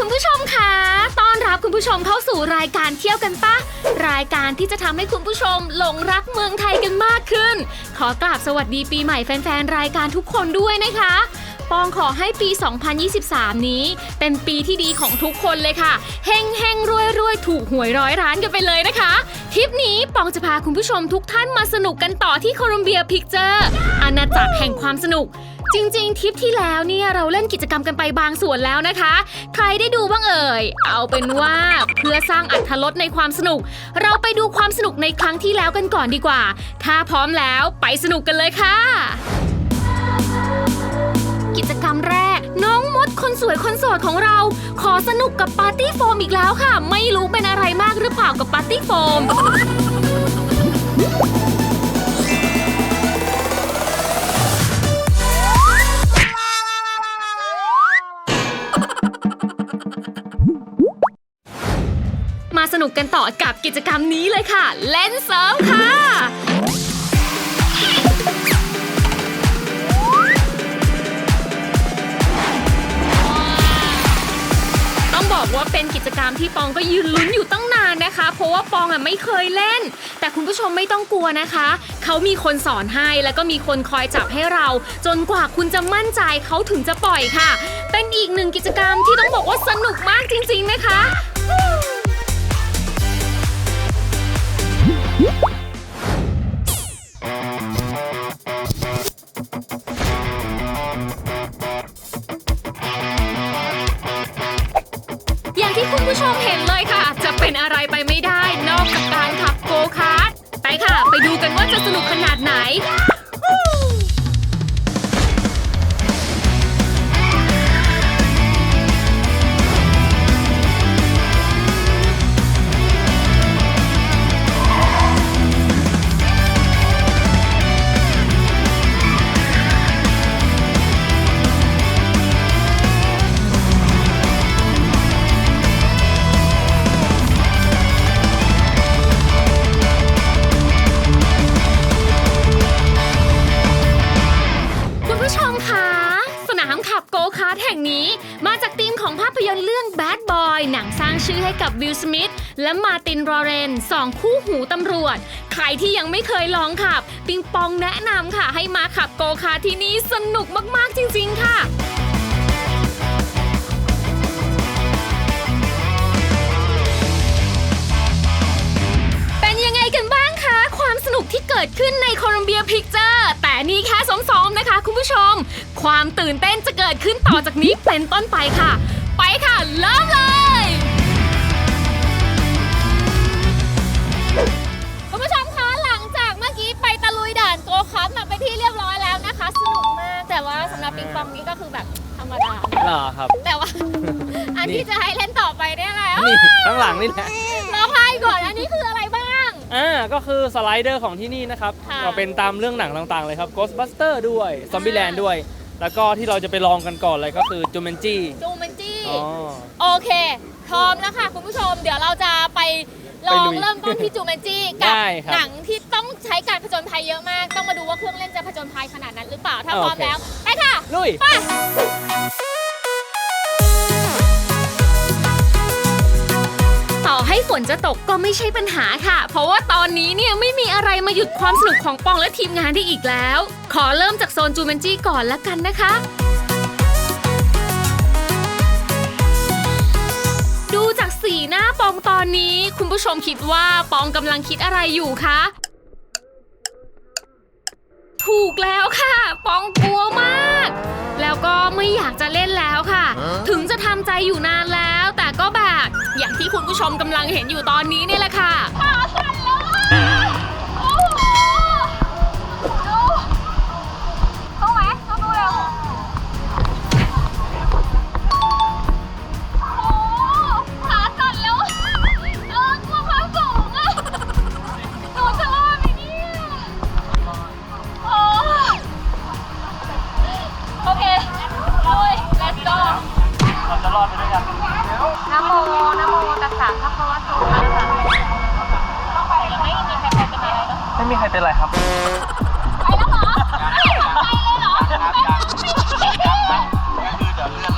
คุณผู้ชมเข้าสู่รายการเที่ยวกันปะ รายการที่จะทำให้คุณผู้ชมหลงรักเมืองไทยกันมากขึ้น ขอกราบสวัสดีปีใหม่แฟนๆ รายการทุกคนด้วยนะคะ ปองขอให้ปี 2023 นี้ เป็นปีที่ดีของทุกคนเลยค่ะ เฮงเฮงรวยรวยถูกหวยร้อยร้านกันไปเลยนะคะ ทริปนี้ปองจะพาคุณผู้ชมทุกท่านมาสนุกกันต่อที่โคลัมเบียพิกเจอร์อาณาจักรแห่งความสนุก จริงๆทริปที่แล้วเนี่ยเราเล่นกิจกรรมกันไปบางส่วนแล้วนะคะ ใครได้ดูบ้างเอ่ย เอาเป็นว่าเพื่อสร้างอัธรสในความสนุก เราไปดูความสนุกในครั้งที่แล้วกันก่อนดีกว่า ถ้าพร้อมแล้วไปสนุกกันเลยค่ะ กิจกรรมแรก น้องมดคนสวยคนโสดของเรา ขอสนุกกับปาร์ตี้โฟมอีกแล้วค่ะ ไม่รู้เป็นอะไรมากหรือเปล่ากับปาร์ตี้โฟม นุกกันต่อกับกิจกรรมนี้เลยค่ะ เล่นเซิร์ฟค่ะ ต้องบอกว่าเป็นกิจกรรมที่ปองก็ยืนลุ้นอยู่ตั้งนานนะคะ เพราะว่าปองอะไม่เคยเล่น แต่คุณผู้ชมไม่ต้องกลัวนะคะ เขามีคนสอนให้แล้วก็มีคนคอยจับให้เรา จนกว่าคุณจะมั่นใจเขาถึงจะปล่อยค่ะ เป็นอีกหนึ่งกิจกรรมที่ต้องบอกว่าสนุกมากจริง ๆ นะคะ เห็นเลยค่ะ จะเป็นอะไรไปไม่ได้นอกจากการขับโกคาร์ดไปค่ะ ไปดูกันว่าจะสนุกขนาดไหน Bad Boy หนังสร้างชื่อให้กับวิลสมิธและมาร์ตินรอเรนสองคู่หูตำรวจ ใครที่ยังไม่เคยลองขับ ปิงปองแนะนำค่ะ ให้มาขับโกคาร์ทที่นี่สนุกมากๆจริง ๆ ค่ะเป็นยังไงกันบ้างคะความสนุกที่เกิดขึ้นในโคลัมเบียพิกเจอร์แต่นี่แค่ซ้อมๆนะคะคุณผู้ชม ความตื่นเต้นจะเกิดขึ้นต่อจากนี้เป็นต้นไปค่ะ ไปค่ะ เริ่มเลยคุณผู้ชมคะหลังจากเมื่อกี้ไปตะลุยด่านโกคาร์ทมาไปนที่เรียบร้อยแล้วนะคะ สนุกมากแต่ว่าสำหรับปิงปองนี้ก็คือแบบธรรมดาเหรอครับ แต่ว่า อันที่จะให้เล่นต่อไปเนี่ยแหละนี่ข้างหลังนี่แหละ ร้องไห้ก่อนอันนี้คืออะไรบ้าง อ่า ก็คือสไลเดอร์ของที่นี่นะครับค่ะ ก็เป็นตามเรื่องหนังต่างๆเลยครับ Ghostbuster ด้วย Zombieland ด้วย แล้วก็ที่เราจะไปลองกันก่อนเลยก็คือ Jumanji จูมันจี้ อ๋อโอเคพร้อมแล้วค่ะคุณผู้ชม เดี๋ยวเราจะไปลอไปงลุยเริ่มต้นที่จูเมนจี้กับได้ครับหนังที่ต้องใช้การผจญภัยเยอะมาก ต้องมาดูว่าเครื่องเล่นจะผจญภัยขนาดนั้นหรือเปล่า ถ้าพร้อมโอเค แล้วไปค่ะ ลุย ไป ต่อให้ฝนจะตกก็ไม่ใช่ปัญหาค่ะ เพราะว่าตอนนี้เนี่ยไม่มีอะไรมาหยุดความสนุกของปองและทีมงานได้อีกแล้ว ขอเริ่มจากโซนจูเมนจี้ก่อนละกันนะคะ สีหน้าปองตอนนี้ คุณผู้ชมคิดว่าปองกำลังคิดอะไรอยู่คะ ถูกแล้วค่ะ ปองกลัวมาก แล้วก็ไม่อยากจะเล่นแล้วค่ะ ถึงจะทำใจอยู่นานแล้ว แต่ก็แบบ อย่างที่คุณผู้ชมกำลังเห็นอยู่ตอนนี้นี่แหละค่ะ ราจะรอดไปด้วยกันนะโมนะโมตัสสะพระคะวะโตอะระหะต้องไปยังไม่มีใครไปเป็นอะไรเนอะไม่มีใครเป็นไรครับไปแล้วเหรอไม่ไปเลยเหรอไม่ไปคือเดี๋ยวเลื่อน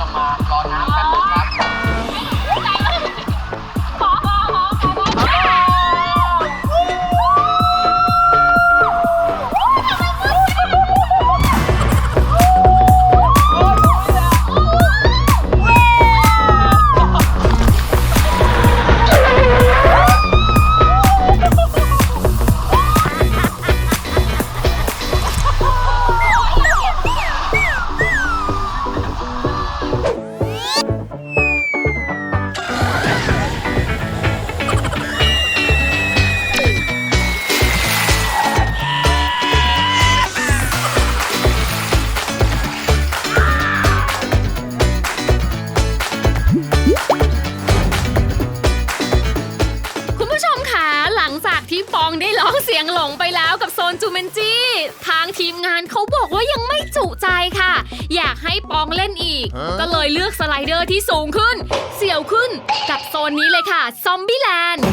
ลงมารอน้ำแป๊บนึงครับใเล่นอีก ก็เลยเลือกสไลเดอร์ที่สูงขึ้น เสี่ยวขึ้นกับโซนนี้เลยค่ะซอมบี้แลนด์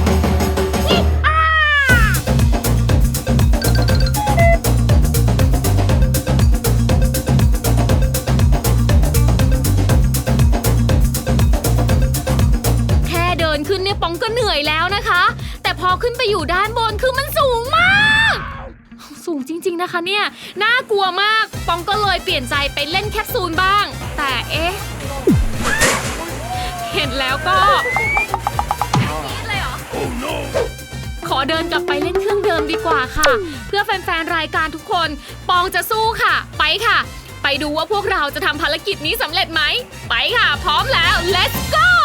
แค่เดินขึ้นเนี่ยปองก็เหนื่อยแล้วนะคะ แต่พอขึ้นไปอยู่ด้านบนคือมันสูงมาก สูงจริง ๆนะคะเนี่ย น่ากลัวมาก ปองก็เลยเปลี่ยนใจไปเล่นแคปซูลบ้าง แต่เอ๊ะ เห็นแล้วก็ขอเดินกลับไปเล่นเครื่องเดิมดีกว่าค่ะ เพื่อแฟนๆ รายการทุกคน ปองจะสู้ค่ะ ไปค่ะ ไปดูว่าพวกเราจะทำภารกิจนี้สำเร็จไหม ไปค่ะ พร้อมแล้ว let's go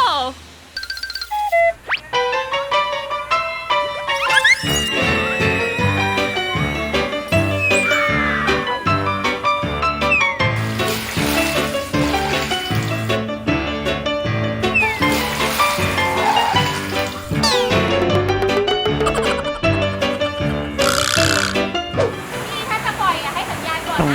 สั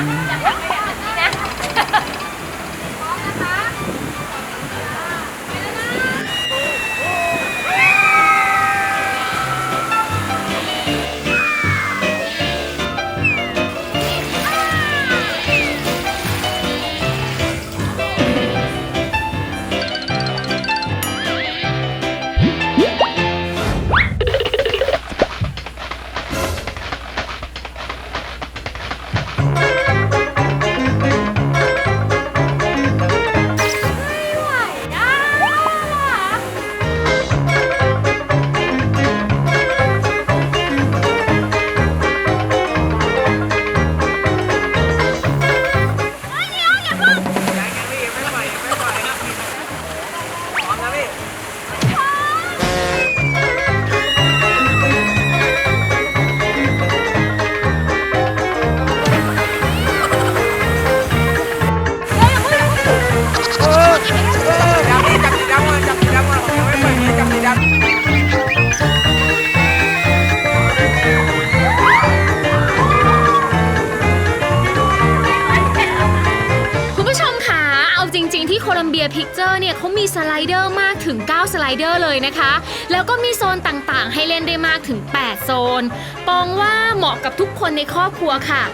พิกเจอร์เนี่ยเขามีสไลเดอร์มากถึง 9 สไลเดอร์เลยนะคะ แล้วก็มีโซนต่างๆ ให้เล่นได้มากถึง 8 โซน ปองว่าเหมาะกับทุกคนในครอบครัวค่ะ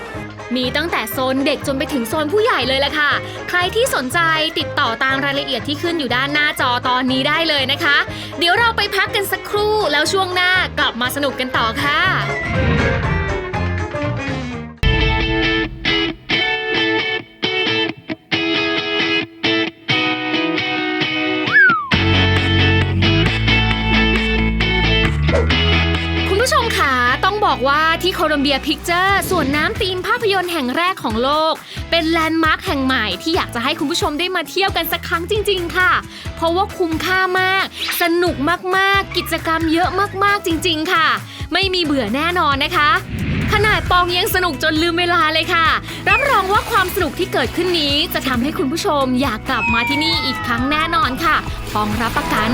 มีตั้งแต่โซนเด็กจนไปถึงโซนผู้ใหญ่เลยละค่ะ ใครที่สนใจติดต่อตามรายละเอียดที่ขึ้นอยู่ด้านหน้าจอตอนนี้ได้เลยนะคะ เดี๋ยวเราไปพักกันสักครู่แล้วช่วงหน้ากลับมาสนุกกันต่อค่ะ โคลัมเบียพิกเจอร์ส่วนน้ำธีมภาพยนตร์แห่งแรกของโลก เป็นแลนด์มาร์คแห่งใหม่ที่อยากจะให้คุณผู้ชมได้มาเที่ยวกันสักครั้งจริง ๆ ค่ะ เพราะว่าคุ้มค่ามาก สนุกมากๆ กิจกรรมเยอะมากๆจริง ๆ ค่ะ ไม่มีเบื่อแน่นอนนะคะขนาดปองยังสนุกจนลืมเวลาเลยค่ะ รับรองว่าความสนุกที่เกิดขึ้นนี้จะทำให้คุณผู้ชมอยากกลับมาที่นี่อีกครั้งแน่นอนค่ะ ปองรับประกัน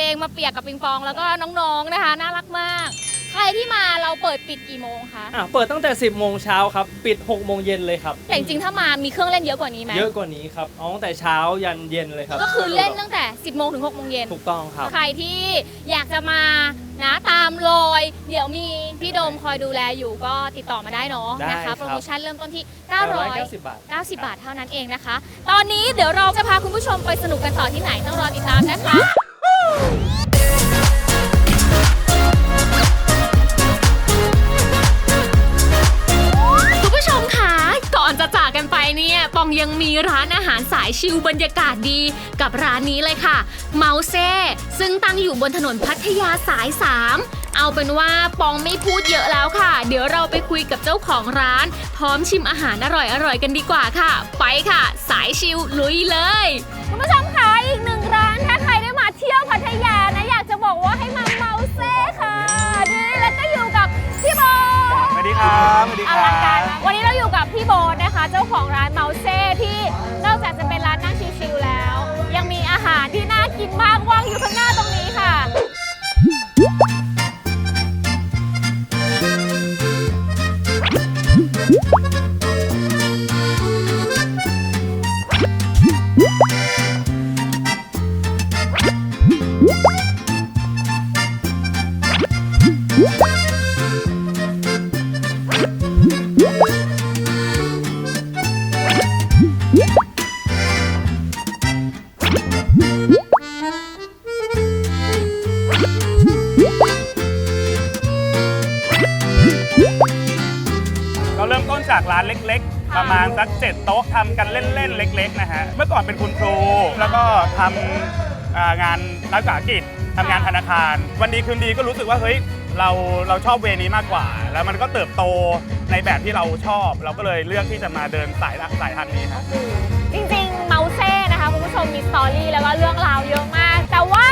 เองมาเปียกกับปิงปองแล้วก็น้องๆนะคะ น่ารักมาก ใครที่มาเราเปิดปิดกี่โมงคะอะเปิดตั้งแต่ 10 โมงเช้าครับ ปิด 6 โมงเย็นเลยครับ แต่จริงๆถ้ามามีเครื่องเล่นเยอะกว่านี้ไหมเยอะกว่านี้ครับเอาตั้งแต่เช้ายันเย็นเลยครับก็คือเล่นตั้งแต่ 10 โมงถึง6โมงเย็น ถูกต้องครับ ใครที่อยากจะมานะตามรอย เดี๋ยวมีพี่โดมคอยดูแลอยู่ก็ติดต่อมาได้เนาะได้นะคะครับโปรโมชั่นเริ่มต้นที่ 990 บาท990 บาทเท่านั้นเองนะคะ ตอนนี้เดี๋ยวเราจะพาคุณผู้ชมไปสนุกกันต่อที่ไหนต้องรอติดตามนะคะ คุณผู้ชมคะก่อนจะจากกันไปเนี่ยปองยังมีร้านอาหารสายชิลบรรยากาศดีกับร้านนี้เลยค่ะ เมาเซ่ซึ่งตั้งอยู่บนถนนพัทยาสาย 3 เอาเป็นว่าปองไม่พูดเยอะแล้วค่ะ เดี๋ยวเราไปคุยกับเจ้าของร้าน พร้อมชิมอาหารอร่อยๆกันดีกว่าค่ะ ไปค่ะ สายชิลลุยเลยคุณผู้ชม ที่ยวพัทยานะอยากจะบอกว่าให้มาเมาเซ่ค่ะนี่แล้วก็อยู่กับพี่โบสวัสดีครับสวัสดีคลังรัการวันนี้เราอยู่กับพี่โบทนะคะ เจ้าของร้านเมาเซ่ที่นอกจากจะเป็นร้านนั่งชิลๆแล้ว ยังมีอาหารที่น่ากินมากว่างอยู่ข้างหน้า ทำกันเล่นๆเล็ก ๆ นะฮะ เมื่อก่อนเป็นคุณครู แล้วก็ทำอ่างานรัฐวิสากิจทำงานธนาคาร วันดีคืนดีก็รู้สึกว่าเฮ้ยเราเราชอบเวนี้มากกว่า แล้วมันก็เติบโตในแบบที่เราชอบ เราก็เลยเลือกที่จะมาเดินสายสายทางนี้ครับจริงๆเมาเซ่นะคะคุณผู้ชมมีสตอรี่แล้วก็เรื่องราวเยอะมาก แต่ว่า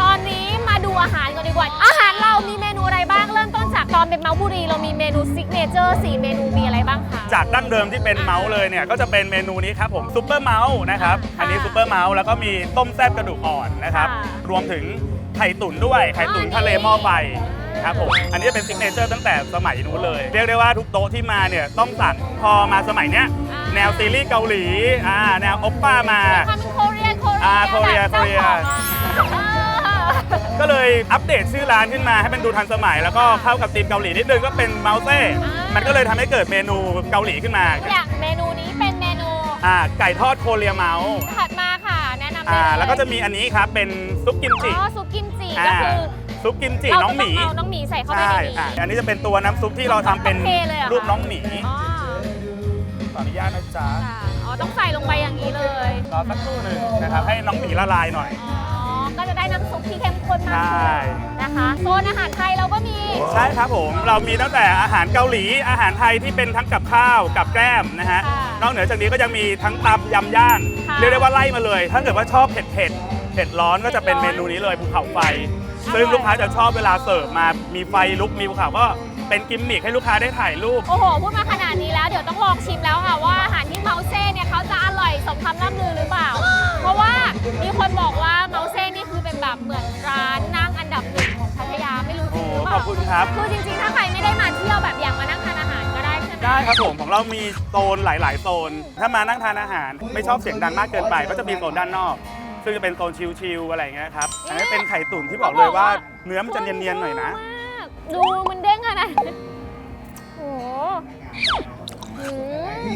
ตอนนี้มาดูอาหารกันดีกว่า อาหารเรามีเมนูอะไรบ้างเริ่มต้น จากตอนเป็นเมาบุรีเรามีเมนูซิกเนเจอร์4เมนูมีอะไรบ้างคะ จากดั้งเดิมที่เป็นเมาส์เลยเนี่ยก็จะเป็นเมนูนี้ครับผมซุปเปอร์เมาส์นะครับค่ะอันนี้ซุปเปอร์เมาส์แล้วก็มีต้มแซ่บกระดูกอ่อนนะครับค่ะรวมถึงไข่ตุ๋นด้วยไข่ตุ๋นอ๋อทะเลหม้อไฟครับผมอันนี้จะเป็นซิกเนเจอร์ตั้งแต่สมัยนู้นเลยเรียกได้ว่าทุกโต๊ะที่มาเนี่ยต้องสั่งพอมาสมัยเนี้ยอ่า แนวซีรีส์เกาหลีอ่าแนวโอปป้ามา ความเป็นโคเรียนโคเรียอ่าโคเรียแบบจ้าโคเรียของอะเออ ก็เลยอัปเดตชื่อร้านขึ้นมาให้มันดูทันสมัย แล้วก็เข้ากับธีมเกาหลีนิดนึงก็เป็นเมาเซ่อ่ามัมันก็เลยทำให้เกิดเมนูเกาหลีขึ้นมาอย่างเมนูนี้เป็นเมนูอ่าไก่ทอดโคเรียเมาส์ถัดมาค่ะ แนะนำได้อ่าเยแล้วก็จะมีอันนี้ครับเป็นซุปกิมจิ อ๋อซุปกิมจิอ่าก็คือซุปกิมจิเราน้องหมีต้เอาน้องหมีใส่เข้าไปใช่ในนี้ อ่าอันนี้จะเป็นตัวน้ำซุปที่เราทำเป็นโอเคเลยเหรอคะ รูปน้องหมีอ๋อขออนุญาตนะจ๊ะค่ะอ๋อต้องใส่ลงไปอย่างนี้เลยรอสักครู่หนึ่งนะครับให้น้องหมีละลายหน่อย อ๋อ ก็จะได้น้ำซุปที่เข้มข้นมากใช่ขึ้นนะคะโซนอาหารไทยเราก็มี ใช่ครับผมเรามีตั้งแต่อาหารเกาหลีอาหารไทยที่เป็นทั้งกับข้าวกับแกล้มนะฮะค่ะนอกเหนือจากนี้ก็ยังมีทั้งตำยำย่างค่ะเรียกได้ว่าไล่มาเลย ถ้าเกิดว่าชอบเผ็ดเผ็ดเผ็ดร้อนก็จะเป็นเผ็เมดร้อนนูนี้เลยภูเขาไฟ อร่อย ซึ่งลูกค้าจะชอบเวลาเสิร์ฟมามีไฟลุกมีภูเขาก็เป็นกิมมิคให้ลูกค้าได้ถ่ายรูป โอ้โห พูดมาขนาดนี้แล้วเดี๋ยวต้องลองชิมแล้วค่ะว่าอาหารที่เมาเซ่เนี่ยเขาจะอร่อยสมคำล่ำลือหรือเปล่า เพราะว่ามีคนบอกว่า แบบเหมือนร้านนั่งอันดับหนึ่งของพัทยาไม่รู้จริงหรือเปล่าโอ้ขอบคุณครับ คือจริงๆ ถ้าใครไม่ได้มาเที่ยวแบบอยากมานั่งทานอาหารก็ได้ใช่ไหมได้ครับผมของเรามีโซนหลาย ๆ โซน ถ้ามานั่งทานอาหาร ไม่ชอบเสียงดังมากเกินไป ก็จะมีโซนด้านนอก ซึ่งจะเป็นโซนชิลๆอะไรอย่างเงี้ยครับอันนี้เป็นไข่ตุ๋นที่บอกเลยว่าเนื้อมันจะเนียนๆหน่อยนะ มากดูมันเด้งขนาดนี้โอ้โหอืม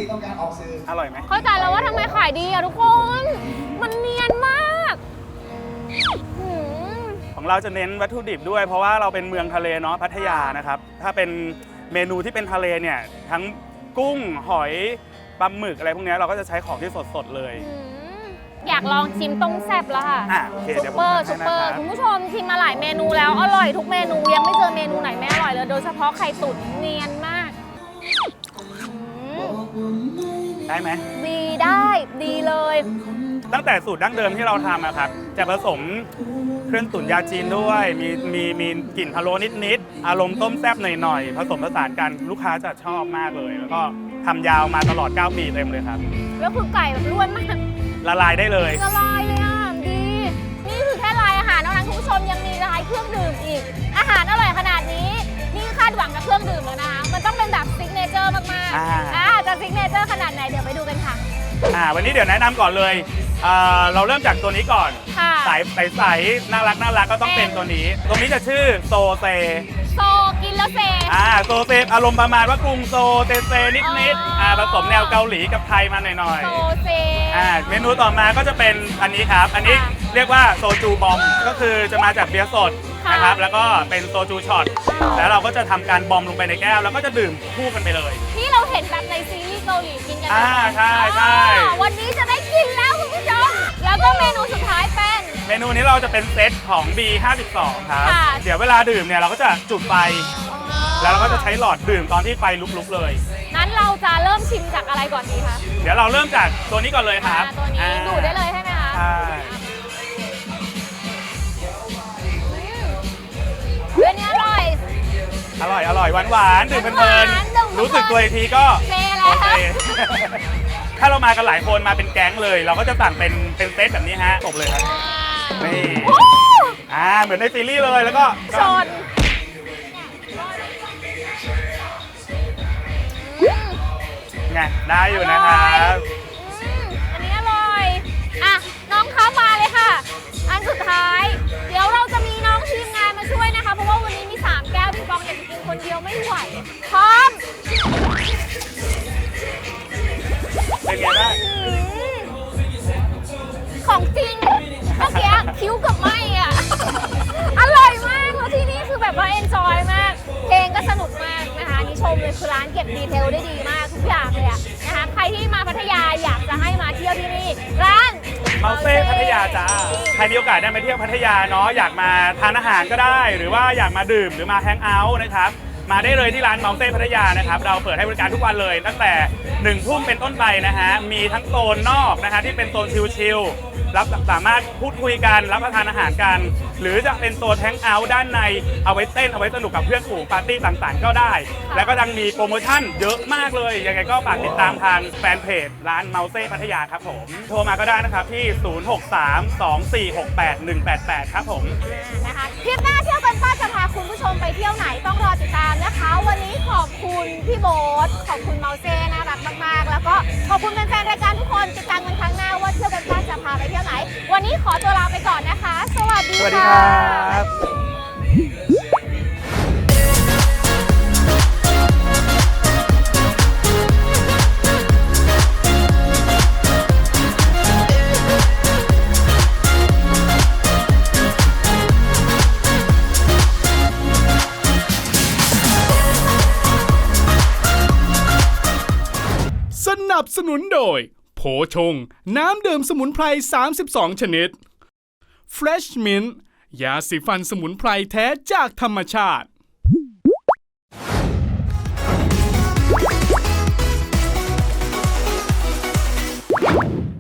อร่อยไหม เข้าใจแล้วว่าทำไมขายดีอะทุกคน มันเนียนมากอืม ของเราจะเน้นวัตถุดิบด้วย เพราะว่าเราเป็นเมืองทะเลเนาะพัทยานะครับ ถ้าเป็นเมนูที่เป็นทะเลเนี่ยทั้งกุ้งหอยปลาหมึกอะไรพวกเนี้ยเราก็จะใช้ของที่สดๆเลยอืมอยากลองชิมต้มแซ่บแล้วค่ะอะโอเคซุเดี๋ยวปผมเปอร์ทำให้ซุปเปอร์นะครับคุณผู้ชมชิมมาหลายเมนูแล้วอร่อยทุกเมนูยังไม่เจอเมนูไหนไม่อร่อยเลย โดยเฉพาะไข่ตุ๋นเนียนมากอืมได้ไหมดีได้ดีเลย ตั้งแต่สูตรดั้งเดิมที่เราทำอะครับ จะผสมเครื่องตุ๋นยาจีนด้วย มีมีมีกลิ่นพะโล้นิดๆ อารมณ์ต้มแซ่บหน่อยๆ ผสมผสานกันลูกค้าจะชอบมากเลย แล้วก็ทำยาวมาตลอด 9 ปีเต็มเลยครับ แล้วคือไก่แบบล้วนมากละลายได้เลย ละลายเลยอะดี นี่คือแค่ลายอาหารเท่านั้นคุณผู้ชมยังมีลายเครื่องดื่มอีก อาหารอร่อยขนาดนี้ นี่คาดหวังกับเครื่องดื่มแล้วนะคะมันต้องเป็นแบบซิกเนเจอร์มากๆอ่า อ่าจะซิกเนเจอร์ขนาดไหนเดี๋ยวไปดูกันค่ะ อ่าวันนี้เดี๋ยวแนะนำก่อนเลยเอ่อเราเริ่มจากตัวนี้ก่อน ค่ะ สายใสๆน่ารักน่ารักก็ต้องเป็นตัวนี้ ตรงนี้จะชื่อโซเซ โซกินแล้วเซ อ่าโซเซอารมณ์ประมาณว่ากรุงโซเซเซนิดๆอ่าผสมแนวเกาหลีกับไทยมาหน่อยโซๆ เซ อ่าเมนูต่อมาก็จะเป็นอันนี้ครับ อันนี้ค่ะเรียกว่าโซจูบอม ก็คือจะมาจากเบียร์สดค่ะนะครับ แล้วก็เป็นโซจูช็อต แล้วเราก็จะทำการบอมลงไปในแก้ว แล้วก็จะดื่มคู่กันไปเลย ที่เราเห็นแบบในซีรีส์เกาหลีกินกันอ่าใช่ใช่อ่าวันนี้จะได้กินแล้วคุณผู้ชม แล้วก็เมนูสุดท้ายเป็น เมนูนี้เราจะเป็นเซตของ B52 ครับ ค่ะ เดี๋ยวเวลาดื่มเนี่ยเราก็จะจุดไฟ แล้วเราก็จะใช้หลอดดื่มตอนที่ไฟลุกๆเลย นั้นเราจะเริ่มชิมจากอะไรก่อนดีคะเดี๋ยวเราเริ่มจากตัวนี้ก่อนเลยครับอ่าตัวนี้อ่าดูดได้เลยใช่ไหมคะใช่อืมอันนี้อร่อย อร่อยอร่อยหวานหวานๆดื่มเพลินหวานๆดื่มรู้สึกตัวอีกทีก็เซแล้โอวเค ถ้าเรามากันหลายคนมาเป็นแก๊งเลย เราก็จะสั่งเป็นเป็นเซตแบบนี้ฮะจบเลยครับนี่โอ้อ่าเหมือนในซีรีส์เลยแล้วก็ชนอืมไงได้อยู่นะครับอืมอันนี้อร่อย อะ น้องคะมาเลยค่ะ อันสุดท้าย เดี๋ยวเราจะมีน้องทีมงานมาช่วยนะคะ เพราะว่าวันนี้มี 3 แก้วพี่ปองอยากจะกินคนเดียวไม่ไหว พร้อม เป็นไงบ้างอืมของจริงเมื่อกี้คิ้วเกับไหมอะ อร่อยมากแล้วที่นี่คือแบบว่าเอนจอยมาก เพลงก็สนุกมากนะคะอันนี่ชมเลยคือร้านเก็บดีเทลได้ดีมากทุกอย่างเลยอะนะคะใครที่มาพัทยาอยากจะให้มาเที่ยวที่นี่ ร้านเมาเซ่พัทยาจ้าใครมีโอกาสได้มาเที่ยวพัทยาเนาะอยากมาทานอาหารก็ได้ หรือว่าอยากมาดื่มหรือมาแฮงเอาท์นะครับมาได้เลยที่ร้านเมาเซ่พัทยานะครับเราเปิดให้บริการทุกวันเลยตั้งแต่ หนึ่งทุ่มเป็นต้นไปนะฮะ มีทั้งโซนนอกนะฮะที่เป็นโซนชิลๆรับสามารถพูดคุยกันรับประทานอาหารกัน หรือจะเป็นโซนแฮงเอาท์ด้านในเอาไว้เต้นเอาไว้สนุกกับเพื่อนฝูงปาร์ตี้ต่างๆ ก็ได้ แล้วก็ยังมีโปรโมชั่นเยอะมากเลย ยังไงก็ฝากติดตามทางแฟนเพจร้านเมาเซ่พัทยาครับผม โทรมาก็ได้นะครับที่ 0632468188 ครับผม นะคะคลิปหน้าเที่ยวกันป้าจะพาคุณผู้ชมไปเที่ยวไหนต้องรอติดตามนะคะ วันนี้ขอบคุณพี่โบ๊ทขอบคุณเมาเซ่น่ารักมากๆ แล้วก็ขอบคุณแฟนๆรายการทุกคนติดตามกันครั้งหน้าว่าเที่ยวกันป้าจะพาไปเที่ยวไหน วันนี้ขอตัวลาไปก่อนนะคะ สวัสดีสวัสดีค่ะครับสนับสนุนโดย โผชง น้ำดื่มสมุนไพร 32 ชนิด Fresh Mint ยาสีฟันสมุนไพรแท้จากธรรมชาติ